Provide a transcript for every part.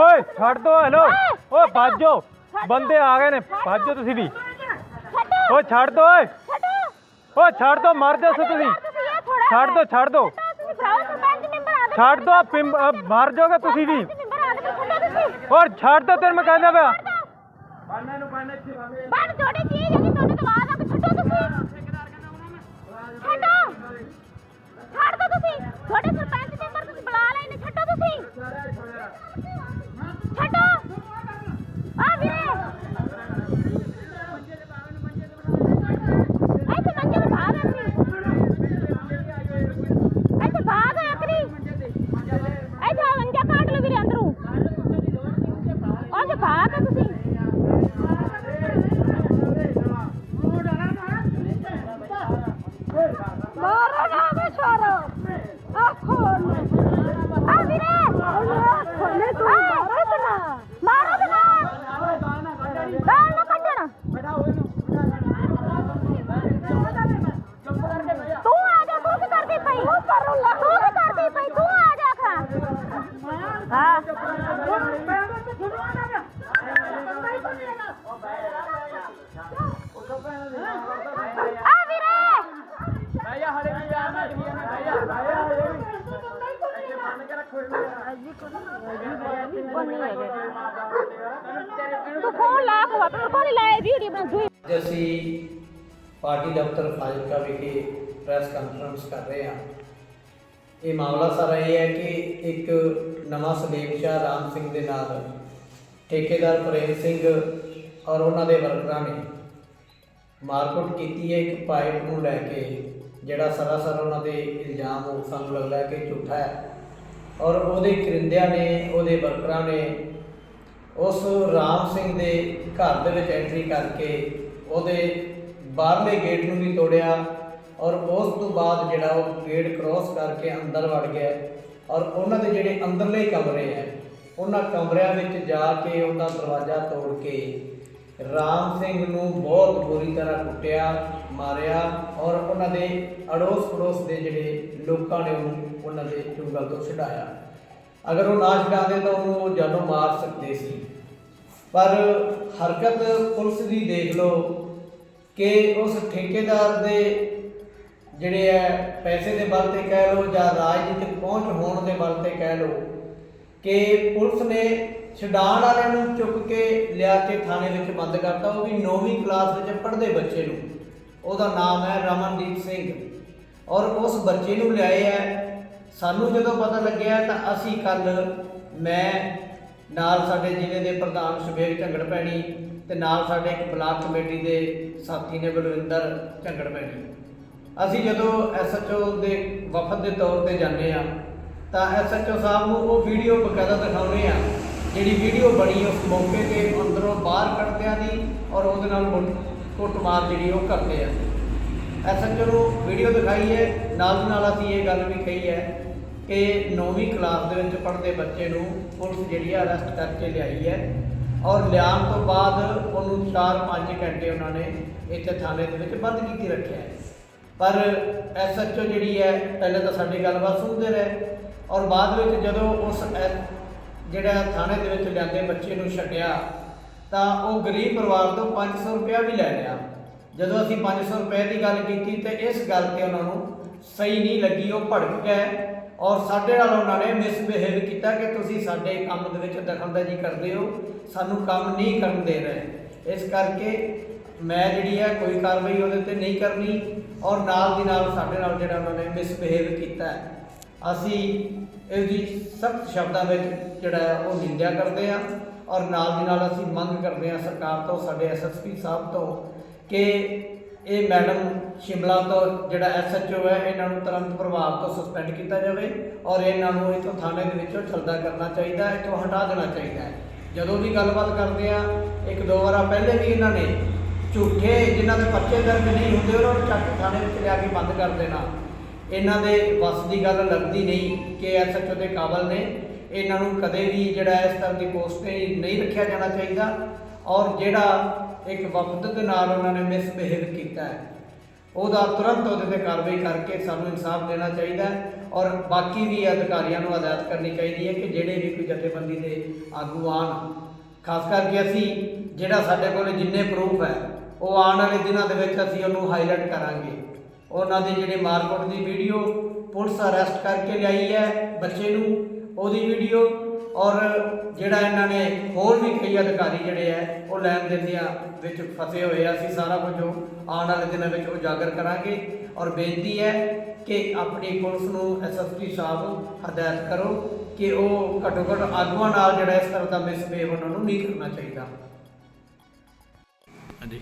ਓਏ ਛੱਡ ਦੋ ਹੈਲੋ ਓਏ ਭੱਜੋ ਬੰਦੇ ਆ ਗਏ ਨੇ ਭੱਜੋ ਤੁਸੀਂ ਵੀ। ਛੱਡੋ ਓਏ ਛੱਡ ਦੋ ਓਏ। ਛੱਡੋ ਓਏ ਛੱਡ ਦੋ ਮਰ ਜਾ ਤੁਸੀਂ। ਛੱਡ ਦੋ ਛੱਡ ਦੋ ਛੱਡ ਦੋ। ਅ, ਮਰ ਜਾਓਗੇ ਤੁਸੀਂ ਵੀ। ਕੇ ਛੱਡੋ ਦੋ ਤੇਰੇ ਮੈਂ ਕਹਿੰਦਾ ਪਿਆ। ਬਣ ਤੁਹਾਡੀ ਚੀਜ਼ ਹੈ ਕਿ ਤੁਹਾਡੇ ਤੋਂ ਆਵਾਜ਼ ਆ ਛੱਡੋ ਤੁਸੀਂ। ਛੱਡੋ। ਛੱਡ ਦੋ ਤੁਸੀਂ। ਤੁਹਾਡੇ ਸਰਪੰਚ ਮੈਂਬਰ ਤੁਸੀਂ ਬੁਲਾ ਨੇ ਛੱਡੋ ਤੁਸੀਂ ਛੱਡੋ ਆ ਵੀਰੇ ਇੱਥੇ ਮੰਜੇ ਤੇ ਭਾਗ ਆਖਰੀ ਇੱਥੇ ਭਾਗ ਆਖਰੀ ਇੱਥੇ ਆ ਮੰਜਾ ਕਾਟ ਲਓ ਵੀਰੇ ਅੰਦਰੋਂ ਉਹਦੇ ਭਾਗ ਆ ਤੁਸੀਂ ਮਾਰੋ ਨਾ ਬੇਚਾਰਾ ਆਖੋ ਆ ਵੀਰੇ ਆਖੋ ਨੇ ਤੂੰ ਮਾਰੋ ਨਾ ਮਾਰੋ ਨਾ ਗਾਲ ਨਾ ਕੱਢਣਾ ਤੂੰ ਆ ਜਾ ਤੂੰ ਕੀ ਕਰਦੀ ਪਈ ਤੂੰ ਕਰੋ ਲਾ ਤੂੰ ਕੀ ਕਰਦੀ ਪਈ ਤੂੰ ਆ ਜਾ ਖਾ ਹਾਂ ਆ ਵੀਰੇ ਤੂੰ ਫੋਨ ਲਾ ਕੇ ਵਾਪਸ ਕੋਲ ਲਾਏ ਵੀਡੀਓ ਬਣਾ ਪਾਰਟੀ ਦਫ਼ਤਰ ਫਾਜ਼ਿਲਕਾ ਵਿਖੇ ਪ੍ਰੈਸ ਕਾਨਫਰੰਸ ਕਰ ਰਹੇ ਹਾਂ, ਇਹ ਮਾਮਲਾ ਸਾਰਾ ਇਹ ਹੈ ਕਿ ਇੱਕ ਨਵਾਂ ਸਲੀਮ ਸ਼ਾਹ ਰਾਮ ਸਿੰਘ ਦੇ ਨਾਲ ਠੇਕੇਦਾਰ ਪ੍ਰੇਮ ਸਿੰਘ ਔਰ ਉਹਨਾਂ ਦੇ ਵਰਕਰਾਂ ਨੇ ਮਾਰਕੁੱਟ ਕੀਤੀ ਹੈ ਇੱਕ ਪਾਈਪ ਨੂੰ ਲੈ ਕੇ, ਜਿਹੜਾ ਸਰਾਸਰ ਉਹਨਾਂ ਦੇ ਇਲਜ਼ਾਮ ਉਹ ਸਾਨੂੰ ਲੱਗਦਾ ਕਿ ਝੂਠਾ ਹੈ। ਔਰ ਉਹਦੇ ਕਰਿੰਦਿਆਂ ਨੇ, ਉਹਦੇ ਵਰਕਰਾਂ ਨੇ ਉਸ ਰਾਮ ਸਿੰਘ ਦੇ ਘਰ ਦੇ ਵਿੱਚ ਐਂਟਰੀ ਕਰਕੇ ਉਹਦੇ ਬਾਹਰਲੇ ਗੇਟ ਨੂੰ ਵੀ ਤੋੜਿਆ ਔਰ ਉਸ ਤੋਂ ਬਾਅਦ ਜਿਹੜਾ ਉਹ ਗੇਟ ਕ੍ਰੋਸ ਕਰਕੇ ਅੰਦਰ ਵੜ ਗਿਆ ਔਰ ਉਹਨਾਂ ਦੇ ਜਿਹੜੇ ਅੰਦਰਲੇ ਕਮਰੇ ਹੈ, ਉਹਨਾਂ ਕਮਰਿਆਂ ਵਿੱਚ ਜਾ ਕੇ ਉਹਦਾ ਦਰਵਾਜ਼ਾ ਤੋੜ ਕੇ ਰਾਮ ਸਿੰਘ ਨੂੰ ਬਹੁਤ ਬੁਰੀ ਤਰ੍ਹਾਂ ਕੁੱਟਿਆ, ਮਾਰਿਆ ਔਰ ਉਹਨਾਂ ਦੇ ਅੜੋਸ ਪੜੋਸ ਦੇ ਜਿਹੜੇ ਲੋਕਾਂ ਨੇ ਉਹਨੂੰ ਉਹਨਾਂ ਦੇ ਚੁੰਗਲ ਤੋਂ ਛਡਾਇਆ। ਅਗਰ ਉਹ ਨਾ ਛਡਾਉਂਦੇ ਤਾਂ ਉਹਨੂੰ ਉਹ ਜਾਨੋਂ ਮਾਰ ਸਕਦੇ ਸੀ। ਪਰ ਹਰਕਤ ਪੁਲਿਸ ਦੀ ਦੇਖ ਲਓ ਕਿ ਉਸ ਠੇਕੇਦਾਰ ਦੇ ਜਿਹੜੇ ਹੈ ਪੈਸੇ ਦੇ ਬਲ ਤੇ ਕਹਿ ਲਓ ਜਾਂ ਰਾਜਨੀਤਿਕ ਪਹੁੰਚ ਹੋਣ ਦੇ ਬਲ ਤੇ ਕਹਿ ਲਓ ਕਿ ਪੁਲਿਸ ਨੇ ਛਡਾਣ ਵਾਲਿਆਂ ਨੂੰ ਚੁੱਕ ਕੇ ਲਿਆ ਕੇ ਥਾਣੇ ਵਿੱਚ ਬੰਦ ਕਰਤਾ। ਉਹ ਵੀ 9ਵੀਂ ਕਲਾਸ ਵਿੱਚ ਪੜ੍ਹਦੇ ਬੱਚੇ ਨੂੰ। ਉਹਦਾ ਨਾਮ ਹੈ ਰਮਨਦੀਪ ਸਿੰਘ। ਔਰ ਉਸ ਬੱਚੇ ਨੂੰ ਲਿਆਏ ਹੈ ਸਾਨੂੰ ਜਦੋਂ ਪਤਾ ਲੱਗਿਆ ਤਾਂ ਅਸੀਂ ਕੱਲ ਮੈਂ, ਨਾਲ ਸਾਡੇ ਜ਼ਿਲ੍ਹੇ ਦੇ ਪ੍ਰਧਾਨ ਸੁਬੇਗ ਝੰਗੜ ਪੈਣੀ ਤੇ ਨਾਲ ਸਾਡੇ ਇੱਕ ਬਲਾਕ ਕਮੇਟੀ ਦੇ ਸਾਥੀ ਨੇ ਬਲਵਿੰਦਰ ਝੰਗੜ ਪੈਣੀ ਅਸੀਂ ਜਦੋਂ ਐਸਐਚਓ ਦੇ ਵਫਦ ਦੇ ਤੌਰ ਤੇ ਜਾਂਦੇ ਆ ਤਾਂ ਐਸਐਚਓ ਸਾਹਿਬ ਨੂੰ ਉਹ ਵੀਡੀਓ ਬਕਾਇਦਾ ਦਿਖਾਉਂਦੇ ਆ ਜਿਹੜੀ ਵੀਡੀਓ ਬਣੀ ਉਸ ਮੌਕੇ ਤੇ ਅੰਦਰੋਂ ਬਾਹਰ ਕੱਢਦਿਆਂ ਦੀ ਔਰ ਉਹਦੇ ਨਾਲ ਕੁੱਟ- ਕੁੱਟਮਾਰ ਜਿਹੜੀ ਉਹ ਕਰਦੇ ਆ। ਐਸਐਚਓ ਨੂੰ ਵੀਡੀਓ ਦਿਖਾਈ ਹੈ। ਨਾਲ ਦੀ ਨਾਲ ਅਸੀਂ ਇਹ ਗੱਲ ਵੀ ਕਹੀ ਹੈ ਕਿ 9ਵੀਂ ਕਲਾਸ ਦੇ ਵਿੱਚ ਪੜ੍ਹਦੇ ਬੱਚੇ ਨੂੰ ਪੁਲਿਸ ਜਿਹੜੀ ਹੈ ਅਰੈਸਟ ਕਰਕੇ ਲਿਆਈ ਹੈ ਔਰ ਲਿਆਉਣ ਤੋਂ ਬਾਅਦ ਉਹਨੂੰ 4-5 ਘੰਟੇ ਉਹਨਾਂ ਨੇ ਇੱਥੇ ਥਾਣੇ ਦੇ ਵਿੱਚ ਬੰਦ ਕੀਤੀ ਰੱਖਿਆ ਹੈ। ਪਰ ਐਸਐਚਓ ਜਿਹੜੀ ਹੈ, ਪਹਿਲੇ ਤਾਂ ਸਾਡੀ ਗੱਲਬਾਤ ਸੁਣਦੇ ਰਹੇ ਔਰ ਬਾਅਦ ਵਿੱਚ ਜਦੋਂ ਉਸ ਐ- ਜਿਹੜਾ ਥਾਣੇ ਦੇ ਵਿੱਚ ਲਿਆਂਦੇ ਬੱਚੇ ਨੂੰ ਛੱਡਿਆ ਤਾਂ ਉਹ ਗਰੀਬ ਪਰਿਵਾਰ ਤੋਂ 500 ਰੁਪਇਆ ਵੀ ਲੈ ਲਿਆ। ਜਦੋਂ ਅਸੀਂ 500 ਰੁਪਏ ਦੀ ਗੱਲ ਕੀਤੀ ਤੇ ਇਸ ਗੱਲ ਤੇ ਉਹਨਾਂ ਨੂੰ ਸਹੀ ਨਹੀਂ ਲੱਗੀ, ਉਹ ਭੜਕ ਗਏ ਔਰ ਸਾਡੇ ਨਾਲ ਉਹਨਾਂ ਨੇ ਮਿਸਬਿਹੇਵ ਕੀਤਾ ਕਿ ਤੁਸੀਂ ਸਾਡੇ ਕੰਮ ਦੇ ਵਿੱਚ ਦਖਲਅੰਦਾਜ਼ੀ ਕਰਦੇ ਹੋ, ਸਾਨੂੰ ਕੰਮ ਨਹੀਂ ਕਰਨ ਦੇ ਰਹੇ। ਇਸ ਕਰਕੇ ਮੈਂ ਜਿਹੜੀ ਹੈ ਕੋਈ ਕਾਰਵਾਈ ਉਹਦੇ ਤੇ ਨਹੀਂ ਕਰਨੀ ਔਰ ਨਾਲ ਦੀ ਨਾਲ ਸਾਡੇ ਨਾਲ ਜਿਹੜਾ ਉਹਨਾਂ ਨੇ ਮਿਸਬਿਹੇਵ ਕੀਤਾ ਹੈ। ਅਸੀਂ ਇਹਦੀ ਸਖਤ ਸ਼ਬਦਾਂ ਵਿੱਚ ਜਿਹੜਾ ਹੈ ਉਹ ਨਿੰਦਿਆ ਕਰਦੇ ਆ ਔਰ ਨਾਲ ਦੀ ਨਾਲ ਅਸੀਂ ਮੰਗ ਕਰਦੇ ਆ ਸਰਕਾਰ ਤੋਂ, ਸਾਡੇ ਐਸਐਸਪੀ ਸਾਹਿਬ ਤੋਂ ਕਿ ਇਹ ਮੈਡਮ ਸ਼ਿਮਲਾ ਤੋਂ ਜਿਹੜਾ ਐਸਐਚਓ ਹੈ, ਇਹਨਾਂ ਨੂੰ ਤੁਰੰਤ ਪ੍ਰਭਾਵ ਤੋਂ ਸਸਪੈਂਡ ਕੀਤਾ ਜਾਵੇ ਔਰ ਇਹਨਾਂ ਨੂੰ ਇੱਥੋਂ ਥਾਣੇ ਦੇ ਵਿੱਚੋਂ ਚਲਦਾ ਕਰਨਾ ਚਾਹੀਦਾ ਹੈ ਇੱਥੋਂ ਹਟਾ ਦੇਣਾ ਚਾਹੀਦਾ ਹੈ। ਜਦੋਂ ਵੀ ਗੱਲਬਾਤ ਕਰਦੇ ਆ, ਇੱਕ ਦੋ ਵਾਰਾ ਪਹਿਲੇ ਵੀ ਇਹਨਾਂ ਨੇ ਝੂਠੇ ਜਿਨ੍ਹਾਂ ਦੇ ਪਰਚੇ ਦਰਜ ਨਹੀਂ ਹੁੰਦੇ, ਉਹਨਾਂ ਨੂੰ ਚੱਕ ਥਾਣੇ ਵਿੱਚ ਲਿਆ ਕੇ ਬੰਦ ਕਰ ਦੇਣਾ। ਇਹਨਾਂ ਦੇ ਵੱਸ ਦੀ ਗੱਲ ਲੱਗਦੀ ਨਹੀਂ ਕਿ ਐਸਐਚਓ ਦੇ ਕਾਬਲ ਨੇ। ਇਹਨਾਂ ਨੂੰ ਕਦੇ ਵੀ ਜਿਹੜਾ ਇਸ ਤਰ੍ਹਾਂ ਦੀ ਪੋਸਟ ਤੇ ਨਹੀਂ ਰੱਖਿਆ ਜਾਣਾ ਚਾਹੀਦਾ ਔਰ ਜਿਹੜਾ ਇੱਕ ਵਕਤ ਦੇ ਨਾਲ ਉਹਨਾਂ ਨੇ ਮਿਸਬਿਹੇਵ ਕੀਤਾ ਹੈ। ਉਹਦਾ ਤੁਰੰਤ ਉਹਦੇ ਤੇ ਕਾਰਵਾਈ ਕਰਕੇ ਸਾਨੂੰ ਇਨਸਾਫ ਦੇਣਾ ਚਾਹੀਦਾ ਹੈ ਔਰ ਬਾਕੀ ਵੀ ਅਧਿਕਾਰੀਆਂ ਨੂੰ ਹਦਾਇਤ ਕਰਨੀ ਚਾਹੀਦੀ ਹੈ ਕਿ ਜਿਹੜੇ ਵੀ ਕੋਈ ਜਥੇਬੰਦੀ ਦੇ ਆਗੂ ਆਣ ਖਾਸ ਕਰਕੇ ਅਸੀਂ ਜਿਹੜਾ ਸਾਡੇ ਕੋਲ ਜਿੰਨੇ ਪ੍ਰੂਫ ਹੈ, ਉਹ ਆਉਣ ਵਾਲੇ ਦਿਨਾਂ ਦੇ ਵਿੱਚ ਅਸੀਂ ਉਹਨੂੰ ਹਾਈਲਾਈਟ ਕਰਾਂਗੇ। ਉਹਨਾਂ ਦੀ ਜਿਹੜੇ ਮਾਰਕਟ ਦੀ ਵੀਡੀਓ ਪੁਲਿਸ ਅਰੈਸਟ ਕਰਕੇ ਲਿਆਈ ਹੈ ਬੱਚੇ ਨੂੰ, ਉਹਦੀ ਵੀਡੀਓ ਔਰ ਜਿਹੜਾ ਇਹਨਾਂ ਨੇ ਹੋਰ ਵੀ ਕਈ ਅਧਿਕਾਰੀ ਜਿਹੜੇ ਹੈ ਉਹ ਲੈਣ ਦੇਣ ਦੀਆਂ ਵਿੱਚ ਫਸੇ ਹੋਏ ਆ। ਅਸੀਂ ਸਾਰਾ ਕੁਝ ਉਹ ਆਉਣ ਵਾਲੇ ਦਿਨਾਂ ਵਿੱਚ ਉਜਾਗਰ ਕਰਾਂਗੇ। ਔਰ ਬੇਨਤੀ ਹੈ ਕਿ ਆਪਣੀ ਪੁਲਿਸ ਨੂੰ ਐਸਐਸਪੀ ਸਾਹਿਬ ਹਦਾਇਤ ਕਰੋ ਕਿ ਉਹ ਘੱਟੋ ਘੱਟ ਆਗੂਆਂ ਨਾਲ ਜਿਹੜਾ ਇਸ ਤਰ੍ਹਾਂ ਦਾ ਮਿਸਬਿਹੇਵ ਉਹਨਾਂ ਨੂੰ ਨਹੀਂ ਕਰਨਾ ਚਾਹੀਦਾ। ਹਾਂਜੀ।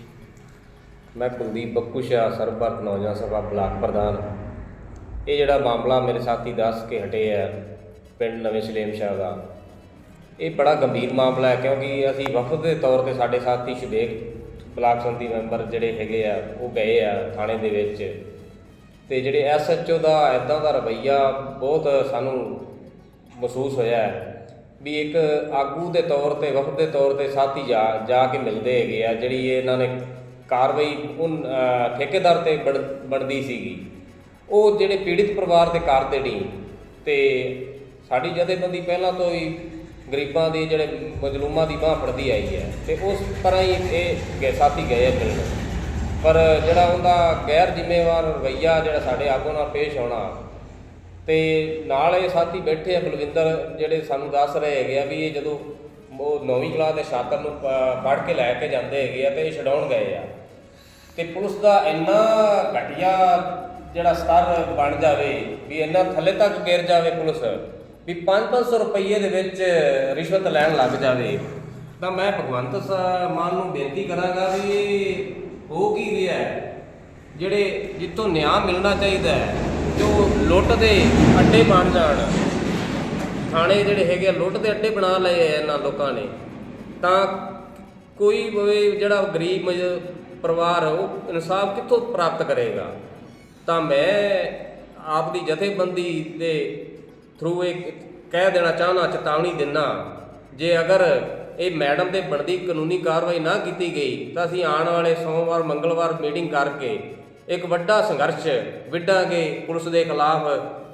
ਮੈਂ ਕੁਲਦੀਪ ਬੱਕੂ ਸ਼ਾਹ ਸਰਬ ਭਾਰਤ ਨੌਜਵਾਨ ਸਭਾ ਬਲਾਕ ਪ੍ਰਧਾਨ। ਇਹ ਜਿਹੜਾ ਮਾਮਲਾ ਮੇਰੇ ਸਾਥੀ ਦੱਸ ਕੇ ਹਟੇ ਆ ਪਿੰਡ ਨਵੇਂ ਸਲੇਮ ਸ਼ਾਹ ਦਾ। ਇਹ ਬੜਾ ਗੰਭੀਰ ਮਾਮਲਾ ਹੈ ਕਿਉਂਕਿ ਅਸੀਂ ਵਫਦ ਦੇ ਤੌਰ ਤੇ ਸਾਡੇ ਸਾਥੀ ਸ਼ਬੇਕ ਬਲਾਕ ਸੰਮਤੀ ਮੈਂਬਰ ਜਿਹੜੇ ਹੈਗੇ ਆ, ਉਹ ਗਏ ਆ ਥਾਣੇ ਦੇ ਵਿੱਚ। ਤੇ ਜਿਹੜੇ ਐਸਐਚਓ ਦਾ ਇਦਾਂ ਦਾ ਰਵੱਈਆ ਬਹੁਤ ਸਾਨੂੰ ਮਹਿਸੂਸ ਹੋਇਆ ਹੈ ਵੀ ਇੱਕ ਆਗੂ ਦੇ ਤੌਰ ਤੇ, ਵਫਦ ਦੇ ਤੌਰ ਤੇ ਸਾਥੀ ਜਾ ਜਾ ਕੇ ਮਿਲਦੇ ਹੈਗੇ ਆ, ਜਿਹੜੀ ਇਹਨਾਂ ਨੇ ਕਾਰਵਾਈ ਉਹ ਠੇਕੇਦਾਰ ਤੇ ਬਣ- ਬਣਦੀ ਸੀਗੀ। ਉਹ ਜਿਹੜੇ ਪੀੜਿਤ ਪਰਿਵਾਰ ਤੇ ਕਰਦੇ ਨਹੀਂ ਤੇ ਸਾਡੀ ਜਥੇਬੰਦੀ ਪਹਿਲਾਂ ਤੋਂ ਹੀ ਗਰੀਬਾਂ ਦੀ ਜਿਹੜੇ ਮਜ਼ਲੂਮਾਂ ਦੀ ਬਾਹ ਫੜਦੀ ਆਈ ਹੈ ਤੇ ਉਸ ਤਰ੍ਹਾਂ ਹੀ ਇਹ ਗਏ ਸਾਥੀ ਗਏ ਆ ਮਿਲਣ ਪਰ ਜਿਹੜਾ ਉਹਦਾ ਗੈਰ ਜ਼ਿੰਮੇਵਾਰ ਰਵੱਈਆ ਜਿਹੜਾ ਸਾਡੇ ਆਗੂ ਨਾਲ ਪੇਸ਼ ਹੋਣਾ, ਤੇ ਨਾਲ ਇਹ ਸਾਥੀ ਬੈਠੇ ਆ ਬਲਵਿੰਦਰ ਜਿਹੜੇ ਸਾਨੂੰ ਦੱਸ ਰਹੇ ਹੈਗੇ ਆ ਵੀ ਇਹ ਜਦੋਂ ਉਹ ਨੌਵੀਂ ਕਲਾਸ ਦੇ ਛਾਤਰ ਨੂੰ ਪੜ ਕੇ ਲੈ ਕੇ ਜਾਂਦੇ ਹੈਗੇ ਆ ਤੇ ਇਹ ਛਡਾਉਣ ਗਏ ਆ। ਤੇ ਪੁਲਿਸ ਦਾ ਇੰਨਾ ਘਟੀਆ ਜਿਹੜਾ ਸਤਰ ਬਣ ਜਾਵੇ, ਵੀ ਇੰਨਾ ਥੱਲੇ ਤੱਕ ਗਿਰ ਜਾਵੇ ਪੁਲਿਸ ਵੀ 5-500 ਰੁਪਏ ਦੇ ਵਿੱਚ ਰਿਸ਼ਵਤ ਲੈਣ ਲੱਗ ਜਾਵੇ। ਤਾਂ ਮੈਂ ਭਗਵੰਤ ਸ- ਮਾਨ ਨੂੰ ਬੇਨਤੀ ਕਰਾਂਗਾ ਵੀ ਹੋ ਕੀ ਰਿਹਾ ਜਿਹੜੇ ਜਿੱਥੋਂ ਨਿਆਂ ਮਿਲਣਾ ਚਾਹੀਦਾ ਹੈ ਜੋ ਲੁੱਟ ਦੇ ਅੱਡੇ ਬਣ ਜਾਣ। ਥਾਣੇ ਜਿਹੜੇ ਹੈਗੇ ਆ, ਲੁੱਟ ਦੇ ਅੱਡੇ ਬਣਾ ਲਏ ਆ ਇਹਨਾਂ ਲੋਕਾਂ ਨੇ। ਤਾਂ ਕੋਈ ਜਿਹੜਾ ਗਰੀਬ ਪਰਿਵਾਰ ਉਹ ਇਨਸਾਫ ਕਿੱਥੋਂ ਪ੍ਰਾਪਤ ਕਰੇਗਾ? ਤਾਂ ਮੈਂ ਆਪ ਦੀ ਜਥੇਬੰਦੀ ਦੇ ਥਰੂ ਇਹ ਕਹਿ ਦੇਣਾ ਚਾਹੁੰਦਾ, ਚੇਤਾਵਨੀ ਦਿੰਦਾ ਜੇ ਅਗਰ ਇਹ ਮੈਡਮ ਤੇ ਬਣਦੀ ਕਾਨੂੰਨੀ ਕਾਰਵਾਈ ਨਾ ਕੀਤੀ ਗਈ, ਤਾਂ ਅਸੀਂ ਆਉਣ ਵਾਲੇ ਸੋਮਵਾਰ, ਮੰਗਲਵਾਰ ਮੀਟਿੰਗ ਕਰਕੇ ਇੱਕ ਵੱਡਾ ਸੰਘਰਸ਼ ਵਿੱਢਾਂਗੇ ਪੁਲਿਸ ਦੇ ਖਿਲਾਫ,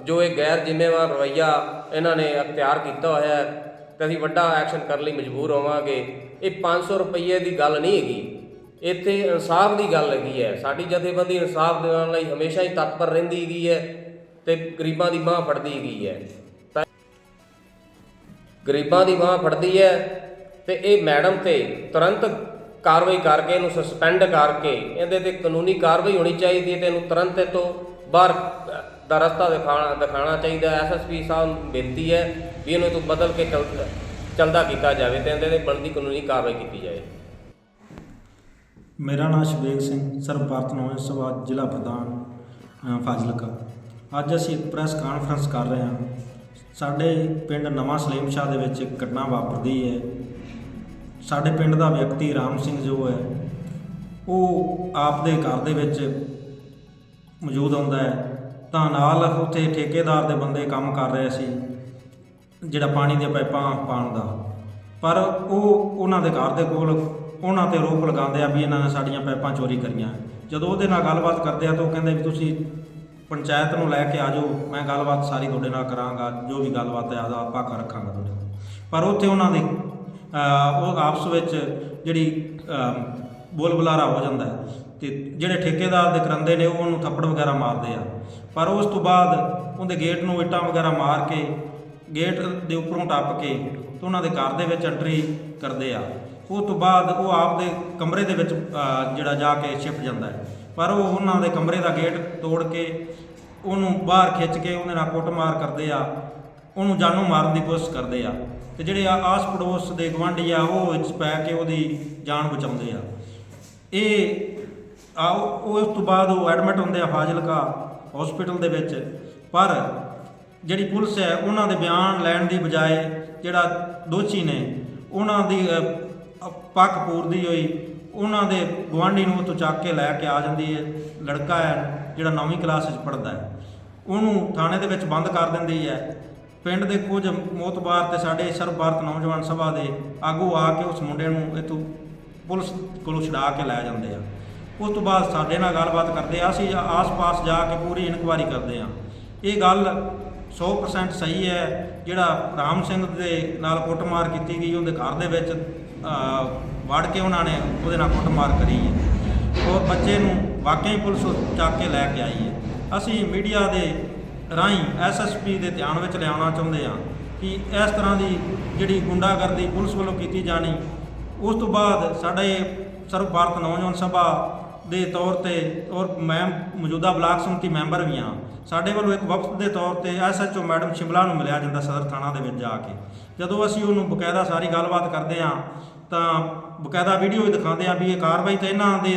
ਜੋ ਇਹ ਗੈਰ ਜ਼ਿੰਮੇਵਾਰ ਰਵੱਈਆ ਇਹਨਾਂ ਨੇ ਅਖਤਿਆਰ ਕੀਤਾ ਹੋਇਆ ਹੈ। ਤੇ ਅਸੀਂ ਵੱਡਾ ਐਕਸ਼ਨ ਕਰਨ ਲਈ ਮਜਬੂਰ ਹੋਵਾਂਗੇ। ਇਹ 500 ਰੁਪਏ ਦੀ ਗੱਲ ਨਹੀਂ ਹੈਗੀ। ਇੱਥੇ ਇਨਸਾਫ ਦੀ ਗੱਲ ਹੈਗੀ ਹੈ। ਸਾਡੀ ਜਥੇਬੰਦੀ ਇਨਸਾਫ ਦੇਣ ਲਈ ਹਮੇਸ਼ਾ ਹੀ ਤਤਪਰ ਰਹਿੰਦੀ ਹੈਗੀ ਹੈ। ਤੇ ਗਰੀਬਾਂ ਦੀ ਬਾਹ ਫੜਦੀ ਗਈ ਹੈ? ਤਾਂ ਗਰੀਬਾਂ ਦੀ ਬਾਹ ਫੜਦੀ ਹੈ ਤੇ ਇਹ ਮੈਡਮ ਤੇ ਤੁਰੰਤ ਕਾਰਵਾਈ ਕਰਕੇ ਇਹਨੂੰ ਸਸਪੈਂਡ ਕਰਕੇ ਇਹਦੇ ਤੇ ਕਾਨੂੰਨੀ ਕਾਰਵਾਈ ਹੋਣੀ ਚਾਹੀਦੀ ਹੈ ਤੇ ਇਹਨੂੰ ਤੁਰੰਤ ਇਹ ਤੋਂ ਬਾਹਰ ਦਾ ਰਸਤਾ ਦਿਖਾਣਾ ਦਿਖਾਣਾ ਚਾਹੀਦਾ ਹੈ। ਐਸਐਸਪੀ ਸਾਹਿਬ ਨੂੰ ਬੇਨਤੀ ਹੈ ਵੀ ਇਹਨੂੰ ਤੋਂ ਬਦਲ ਕੇ ਚੱਲ, ਚੱਲਦਾ ਕੀਤਾ ਜਾਵੇ ਤੇ ਇਹਦੇ ਤੇ ਬਣਦੀ ਕਾਨੂੰਨੀ ਕਾਰਵਾਈ ਕੀਤੀ ਜਾਏ। ਮੇਰਾ ਨਾਮ ਸ਼ਬੇਗ ਸਿੰਘ ਸਰਬ ਭਾਰਤ ਨੌਜਵਾਨ ਸਭਾ ਜ਼ਿਲ੍ਹਾ ਪ੍ਰਧਾਨ ਫਾਜ਼ਿਲਕਾ। ਅੱਜ ਅਸੀਂ ਇੱਕ ਪ੍ਰੈਸ ਕਾਨਫਰੰਸ ਕਰ ਰਹੇ ਹਾਂ। ਸਾਡੇ ਪਿੰਡ ਨਵਾਂ ਸਲੀਮ ਸ਼ਾਹ ਦੇ ਵਿੱਚ ਇੱਕ ਘਟਨਾ ਵਾਪਰਦੀ ਹੈ। ਸਾਡੇ ਪਿੰਡ ਦਾ ਵਿਅਕਤੀ ਰਾਮ ਸਿੰਘ ਜੋ ਹੈ, ਉਹ ਆਪਦੇ ਘਰ ਦੇ ਵਿੱਚ ਮੌਜੂਦ ਹੁੰਦਾ ਹੈ। ਤਾਂ ਨਾਲ ਉੱਥੇ ਠੇਕੇਦਾਰ ਦੇ ਬੰਦੇ ਕੰਮ ਕਰ ਰਹੇ ਸੀ, ਜਿਹੜਾ ਪਾਣੀ ਦੀਆਂ ਪਾਈਪਾਂ ਪਾਉਣ ਦਾ। ਪਰ ਉਹ ਉਹਨਾਂ ਦੇ ਘਰ ਦੇ ਕੋਲ ਉਹਨਾਂ ਤੇ ਰੋਕ ਲਗਾਉਂਦੇ ਆ ਵੀ ਇਹਨਾਂ ਨੇ ਸਾਡੀਆਂ ਪਾਈਪਾਂ ਚੋਰੀ ਕਰੀਆਂ। ਜਦੋਂ ਉਹਦੇ ਨਾਲ ਗੱਲਬਾਤ ਕਰਦੇ ਆ ਤਾਂ ਉਹ ਕਹਿੰਦੇ ਵੀ ਤੁਸੀਂ ਪੰਚਾਇਤ ਨੂੰ ਲੈ ਕੇ ਆ ਜਾਓ ਮੈਂ ਗੱਲਬਾਤ ਸਾਰੀ ਤੁਹਾਡੇ ਨਾਲ ਕਰਾਂਗਾ, ਜੋ ਵੀ ਗੱਲਬਾਤ ਹੈ ਆਦਾ ਆਪਾਂ ਕਰ ਰੱਖਾਂਗਾ ਤੁਹਾਡੇ ਨਾਲ ਪਰ ਉੱਥੇ ਉਹਨਾਂ ਦੀ ਉਹ ਆਪਸ ਵਿੱਚ ਜਿਹੜੀ ਬੋਲ ਬੁਲਾਰਾ ਹੋ ਜਾਂਦਾ ਹੈ, ਤੇ ਜਿਹੜੇ ਠੇਕੇਦਾਰ ਦੇ ਕਰੰਦੇ ਨੇ, ਉਹ ਉਹਨੂੰ ਥੱਪੜ ਵਗੈਰਾ ਮਾਰਦੇ ਆ। ਪਰ ਉਸ ਤੋਂ ਬਾਅਦ ਉਹਦੇ ਗੇਟ ਨੂੰ ਇੱਟਾਂ ਵਗੈਰਾ ਮਾਰ ਕੇ, ਗੇਟ ਦੇ ਉੱਪਰੋਂ ਟੱਪ ਕੇ ਤੇ ਉਹਨਾਂ ਦੇ ਘਰ ਦੇ ਵਿੱਚ ਐਂਟਰੀ ਕਰਦੇ ਆ। ਉਸ ਤੋਂ ਬਾਅਦ ਉਹ ਆਪ ਦੇ ਕਮਰੇ ਦੇ ਵਿੱਚ ਜਿਹੜਾ ਜਾ ਕੇ ਛਿਪ ਜਾਂਦਾ ਹੈ। ਪਰ ਉਹ ਉਹਨਾਂ ਦੇ ਕਮਰੇ ਦਾ ਗੇਟ ਤੋੜ ਕੇ ਉਹਨੂੰ ਬਾਹਰ ਖਿੱਚ ਕੇ ਉਹਦੇ ਨਾਲ ਕੁੱਟਮਾਰ ਕਰਦੇ ਆ, ਉਹਨੂੰ ਜਾਨੋਂ ਮਾਰਨ ਦੀ ਕੋਸ਼ਿਸ਼ ਕਰਦੇ ਆ ਤੇ ਜਿਹੜੇ ਆਸ ਪੜੋਸ ਦੇ ਗਵਾਂਢੀ ਆ, ਉਹ ਵਿੱਚ ਪੈ ਕੇ ਉਹਦੀ ਜਾਨ ਬਚਾਉਂਦੇ ਆ। ਇਹ ਆ, ਉਹ ਉਸ ਤੋਂ ਬਾਅਦ ਉਹ ਐਡਮਿਟ ਹੁੰਦੇ ਆ ਫਾਜ਼ਿਲਕਾ ਹਸਪੀਟਲ ਦੇ ਵਿੱਚ, ਪਰ ਜਿਹੜੀ ਪੁਲਿਸ ਹੈ, ਉਹਨਾਂ ਦੇ ਬਿਆਨ ਲੈਣ ਦੀ ਬਜਾਏ ਜਿਹੜਾ ਦੋਸ਼ੀ ਨੇ, ਉਹਨਾਂ ਦੀ ਅ, ਅ, ਪੂਰਦੀ ਹੋਈ ਉਹਨਾਂ ਦੇ ਗਵਾਂਢੀ ਨੂੰ ਉੱਥੋਂ ਚੱਕ ਕੇ ਲੈ ਕੇ ਆ ਜਾਂਦੀ ਹੈ। ਲੜਕਾ ਹੈ ਜਿਹੜਾ ਨੌਵੀਂ ਕਲਾਸ ਵਿੱਚ ਪੜ੍ਹਦਾ ਹੈ। ਉਹਨੂੰ ਥਾਣੇ ਦੇ ਵਿੱਚ ਬੰਦ ਕਰ ਦਿੰਦੀ ਹੈ। ਪਿੰਡ ਦੇ ਕੁਝ ਮੋਤਬਾਰ ਤੇ ਸਾਡੇ ਸਰਬ ਭਾਰਤ ਨੌਜਵਾਨ ਸਭਾ ਦੇ ਆਗੂ ਆ ਕੇ ਉਸ ਮੁੰਡੇ ਨੂੰ ਇੱਥੋਂ ਪੁਲਿਸ ਕੋਲੋਂ ਛੁਡਾ ਕੇ ਲੈ ਜਾਂਦੇ ਆ। ਉਸ ਤੋਂ ਬਾਅਦ ਸਾਡੇ ਨਾਲ ਗੱਲਬਾਤ ਕਰਦੇ ਆ ਅਸੀਂ ਆਸ-ਪਾਸ ਜਾ ਕੇ ਪੂਰੀ ਇਨਕੁਆਇਰੀ ਕਰਦੇ ਆ। ਇਹ ਗੱਲ 100% ਸਹੀ ਹੈ। ਜਿਹੜਾ ਰਾਮ ਸਿੰਘ ਦੇ ਨਾਲ ਕੁੱਟਮਾਰ ਕੀਤੀ ਗਈ ਉਹਦੇ ਘਰ ਦੇ ਵਿੱਚ ਵੜ ਕੇ ਉਹਨਾਂ ਨੇ ਉਹਦੇ ਨਾਲ ਕੁੱਟਮਾਰ ਕਰੀ ਹੈ। ਔਰ ਬੱਚੇ ਨੂੰ ਵਾਕਈ ਪੁਲਿਸ ਚੱਕ ਕੇ ਲੈ ਕੇ ਆਈ ਹੈ। ਅਸੀਂ ਮੀਡੀਆ ਦੇ ਰਾਹੀਂ ਐਸਐਸਪੀ ਦੇ ਧਿਆਨ ਵਿੱਚ ਲਿਆਉਣਾ ਚਾਹੁੰਦੇ ਹਾਂ ਕਿ ਇਸ ਤਰ੍ਹਾਂ ਦੀ ਜਿਹੜੀ ਗੁੰਡਾਗਰਦੀ ਪੁਲਿਸ ਵੱਲੋਂ ਕੀਤੀ ਜਾਣੀ, ਉਸ ਤੋਂ ਬਾਅਦ ਸਾਡੇ ਸਰਵ ਭਾਰਤ ਨੌਜਵਾਨ ਸਭਾ ਦੇ ਤੌਰ ਤੇ ਔਰ ਮੈਂ ਮੌਜੂਦਾ ਬਲਾਕ ਸਮਿਤੀ ਮੈਂਬਰ ਵੀ ਹਾਂ, ਸਾਡੇ ਵੱਲੋਂ ਇੱਕ ਵਫਦ ਦੇ ਤੌਰ ਤੇ ਐਸਐਚਓ ਮੈਡਮ ਸ਼ਿਮਲਾ ਨੂੰ ਮਿਲਿਆ ਜਾਂਦਾ ਸਦਰ ਥਾਣਾ ਦੇ ਵਿੱਚ ਜਾ ਕੇ। ਜਦੋਂ ਅਸੀਂ ਉਹਨੂੰ ਬਕਾਇਦਾ ਸਾਰੀ ਗੱਲਬਾਤ ਕਰਦੇ ਹਾਂ ਤਾਂ ਬਕਾਇਦਾ ਵੀਡੀਓ ਵੀ ਦਿਖਾਉਂਦੇ ਆ ਵੀ ਇਹ ਕਾਰਵਾਈ ਤਾਂ ਇਹਨਾਂ ਦੇ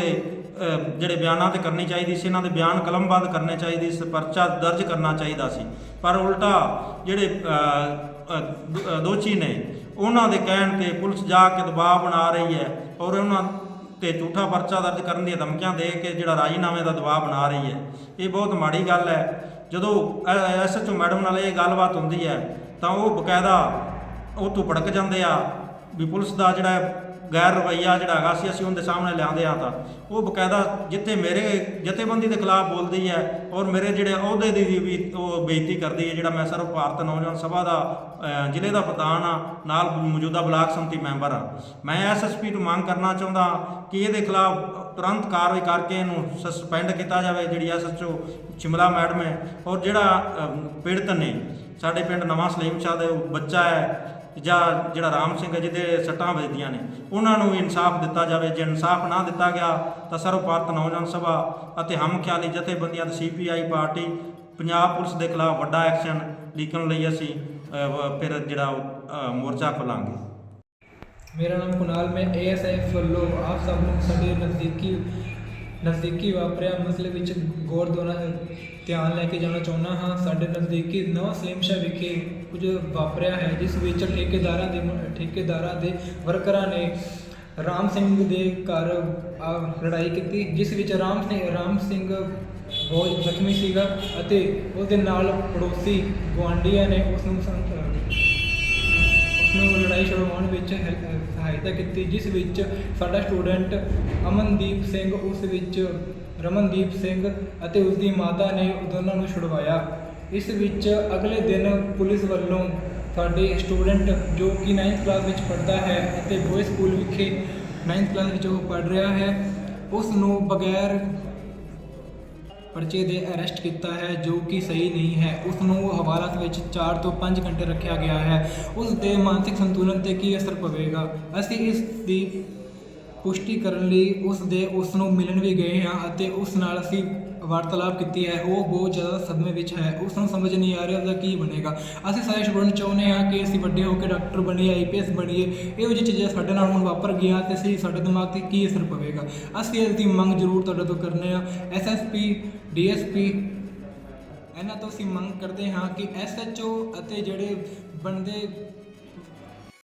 ਜਿਹੜੇ ਬਿਆਨਾਂ ਤੇ ਕਰਨੀ ਚਾਹੀਦੀ ਸੀ ਇਹਨਾਂ ਦੇ ਬਿਆਨ ਕਲਮਬੰਦ ਕਰਨੇ ਚਾਹੀਦੇ ਸੀ ਪਰਚਾ ਦਰਜ ਕਰਨਾ ਚਾਹੀਦਾ ਸੀ। ਪਰ ਉਲਟਾ ਜਿਹੜੇ ਅ, ਦੋਸ਼ੀ ਨੇ ਉਹਨਾਂ ਦੇ ਕਹਿਣ ਤੇ ਪੁਲਿਸ ਜਾ ਕੇ ਦਬਾਅ ਬਣਾ ਰਹੀ ਹੈ ਔਰ ਉਹਨਾਂ ਤੇ ਝੂਠਾ ਪਰਚਾ ਦਰਜ ਕਰਨ ਦੀਆਂ ਧਮਕੀਆਂ ਦੇ ਕੇ ਜਿਹੜਾ ਰਾਜੀਨਾਮੇ ਦਾ ਦਬਾਅ ਬਣਾ ਰਹੀ ਹੈ। ਇਹ ਬਹੁਤ ਮਾੜੀ ਗੱਲ ਹੈ। ਜਦੋਂ ਐਸਐਚਓ ਮੈਡਮ ਨਾਲ ਇਹ ਗੱਲਬਾਤ ਹੁੰਦੀ ਹੈ ਤਾਂ ਉਹ ਬਕਾਇਦਾ ਉਹ ਤੋਂ ਭੜਕ ਜਾਂਦੇ ਆ ਵੀ ਪੁਲਿਸ ਦਾ ਜਿਹੜਾ ਗੈਰ ਰਵੱਈਆ ਜਿਹੜਾ ਹੈਗਾ ਸੀ, ਅਸੀਂ ਉਹਦੇ ਸਾਹਮਣੇ ਲਿਆਂਦੇ ਆ ਤਾਂ। ਉਹ ਬਕਾਇਦਾ ਜਿੱਥੇ ਮੇਰੇ ਜਥੇਬੰਦੀ ਦੇ ਖਿਲਾਫ ਬੋਲਦੀ ਹੈ ਔਰ ਮੇਰੇ ਜਿਹੜੇ ਅਹੁਦੇ ਦੀ ਵੀ ਉਹ ਬੇਇੱਜ਼ਤੀ ਕਰਦੀ ਹੈ, ਜਿਹੜਾ ਮੈਂ ਸਰਵ ਭਾਰਤ ਨੌਜਵਾਨ ਸਭਾ ਦਾ ਜ਼ਿਲ੍ਹੇ ਦਾ ਪ੍ਰਧਾਨ ਆ ਨਾਲ ਮੌਜੂਦਾ ਬਲਾਕ ਸੰਮਤੀ ਮੈਂਬਰ ਆ ਮੈਂ ਐਸਐਸਪੀ ਨੂੰ ਮੰਗ ਕਰਨਾ ਚਾਹੁੰਦਾ ਕਿ ਇਹਦੇ ਖਿਲਾਫ ਤੁਰੰਤ ਕਾਰਵਾਈ ਕਰਕੇ ਇਹਨੂੰ ਸਸਪੈਂਡ ਕੀਤਾ ਜਾਵੇ, ਜਿਹੜੀ ਐਸਐਚਓ ਸ਼ਿਮਲਾ ਮੈਡਮ ਹੈ। ਔਰ ਜਿਹੜਾ ਪੀੜਤ ਨੇ, ਸਾਡੇ ਪਿੰਡ ਨਵਾਂ ਸਲੀਮ ਸ਼ਾਹ ਦੇ ਉਹ ਬੱਚਾ ਹੈ ਜਾਂ ਜਿਹੜਾ ਰਾਮ ਸਿੰਘ ਹੈ ਜਿਹਦੇ ਸੱਟਾਂ ਵੱਜਦੀਆਂ ਨੇ ਉਹਨਾਂ ਨੂੰ ਇਨਸਾਫ ਦਿੱਤਾ ਜਾਵੇ। ਜੇ ਇਨਸਾਫ ਨਾ ਦਿੱਤਾ ਗਿਆ ਤਾਂ ਸਰਵ ਭਾਰਤ ਨੌਜਵਾਨ ਸਭਾ ਅਤੇ ਹਮ ਖਿਆਲੀ ਜਥੇਬੰਦੀਆਂ ਤੇ ਸੀਪੀਆਈ ਪਾਰਟੀ ਪੰਜਾਬ ਪੁਲਿਸ ਦੇ ਖਿਲਾਫ ਵੱਡਾ ਐਕਸ਼ਨ ਲਿਖਣ ਲਈ ਅਸੀਂ ਫਿਰ ਜਿਹੜਾ ਉਹ, ਮੋਰਚਾ ਖੋਲਾਂਗੇ। ਮੇਰਾ ਨਾਮ ਕੁਨਾਲ ਮੈਂ ਏਐਸਐਫ ਵੱਲੋਂ ਆਪ ਸਭ ਨੂੰ ਸਾਡੇ ਨਜ਼ਦੀਕੀ ਨਜ਼ਦੀਕੀ ਵਾਪਰਿਆ ਮਸਲੇ ਵਿੱਚ ਗੌਰ ਦੋਨਾ ਧਿਆਨ ਲੈ ਕੇ ਜਾਣਾ ਚਾਹੁੰਦਾ ਹਾਂ। ਸਾਡੇ ਨਜ਼ਦੀਕੀ ਨਵਾਂ ਸਲੀਮ ਸ਼ਾਹ ਵਿਖੇ ਕੁਝ ਵਾਪਰਿਆ ਹੈ, ਜਿਸ ਵਿੱਚ ਠੇਕੇਦਾਰਾਂ ਦੇ ਠੇਕੇਦਾਰਾਂ ਦੇ ਵਰਕਰਾਂ ਨੇ ਰਾਮ ਸਿੰਘ ਦੇ ਘਰ ਲੜਾਈ ਕੀਤੀ, ਜਿਸ ਵਿੱਚ ਰਾਮ ਸਿੰਘ ਰਾਮ ਸਿੰਘ ਬਹੁਤ ਜ਼ਖਮੀ ਸੀਗਾ ਅਤੇ ਉਸ ਦੇ ਨਾਲ ਪੜੋਸੀ ਗੁਆਂਢੀਆਂ ਨੇ ਉਸ ਨੂੰ ਸੰ- ਉਸਨੂੰ ਲੜਾਈ ਛੁਡਵਾਉਣ ਵਿੱਚ ਸਹਾਇਤਾ ਕੀਤੀ, ਜਿਸ ਵਿੱਚ ਸਾਡਾ ਸਟੂਡੈਂਟ ਅਮਨਦੀਪ ਸਿੰਘ, ਉਸ ਵਿੱਚ ਰਮਨਦੀਪ ਸਿੰਘ ਅਤੇ ਉਸ ਦੀ ਮਾਤਾ ਨੇ ਦੋਨਾਂ ਨੂੰ ਛੁਡਵਾਇਆ। ਇਸ ਵਿੱਚ ਅਗਲੇ ਦਿਨ ਪੁਲਿਸ ਵੱਲੋਂ ਸਾਡੇ ਸਟੂਡੈਂਟ ਜੋ ਕਿ 9th ਕਲਾਸ ਵਿੱਚ ਪੜ੍ਹਦਾ ਹੈ ਅਤੇ ਬੋਏ ਸਕੂਲ ਵਿਖੇ 9th ਕਲਾਸ ਵਿੱਚ ਉਹ ਪੜ੍ਹ ਰਿਹਾ ਹੈ, ਉਸ ਨੂੰ ਬਗੈਰ ਪਰਚੇ ਦੇ ਅਰੈਸਟ ਕੀਤਾ ਹੈ, ਜੋ ਕਿ ਸਹੀ ਨਹੀਂ ਹੈ। ਉਸ ਨੂੰ ਹਵਾਲਾਤ ਵਿੱਚ 4 ਤੋਂ 5 ਘੰਟੇ ਰੱਖਿਆ ਗਿਆ ਹੈ। ਉਸ ਦੇ ਮਾਨਸਿਕ ਸੰਤੁਲਨ ਤੇ ਕੀ ਅਸਰ ਪਵੇਗਾ? ਅਸੀਂ ਇਸ ਦੀ ਪੁਸ਼ਟੀ ਕਰਨ ਲਈ ਉਸ ਦੇ, ਉਸ ਨੂੰ ਮਿਲਣ ਵੀ ਗਏ ਹਾਂ ਅਤੇ ਉਸ ਨਾਲ ਅਸੀਂ ਵਾਰਤਾਲਾਪ ਕੀਤੀ ਹੈ, ਉਹ ਬਹੁਤ ਜ਼ਿਆਦਾ ਸਦਮੇ ਵਿੱਚ ਹੈ ਉਸ ਨੂੰ ਸਮਝ ਨਹੀਂ ਆ ਰਿਹਾ ਉਹਦਾ ਕੀ ਬਣੇਗਾ। ਅਸੀਂ ਸਾਰੇ ਸਟੂਡੈਂਟ ਚਾਹੁੰਦੇ ਹਾਂ ਕਿ ਅਸੀਂ ਵੱਡੇ ਹੋ ਕੇ ਡਾਕਟਰ ਬਣੀਏ ਆਈਪੀਐਸ ਬਣੀਏ, ਇਹੋ ਜਿਹੀ ਚੀਜ਼ਾਂ ਸਾਡੇ ਨਾਲ ਹੁਣ ਵਾਪਰ ਗਈਆਂ ਤੇ ਅਸੀਂ ਸਾਡੇ ਦਿਮਾਗ ਤੇ ਕੀ ਅਸਰ ਪਵੇਗਾ। ਅਸੀਂ ਇਸ ਦੀ ਮੰਗ ਜ਼ਰੂਰ ਤੁਹਾਡੇ ਤੋਂ ਕਰਨੇ ਆ ਐਸਐਸਪੀ ਡੀਐਸਪੀ ਇਹਨਾਂ ਤੋਂ ਅਸੀਂ ਮੰਗ ਕਰਦੇ ਹਾਂ ਕਿ ਐਸਐਚਓ ਅਤੇ ਜਿਹੜੇ ਬਣਦੇ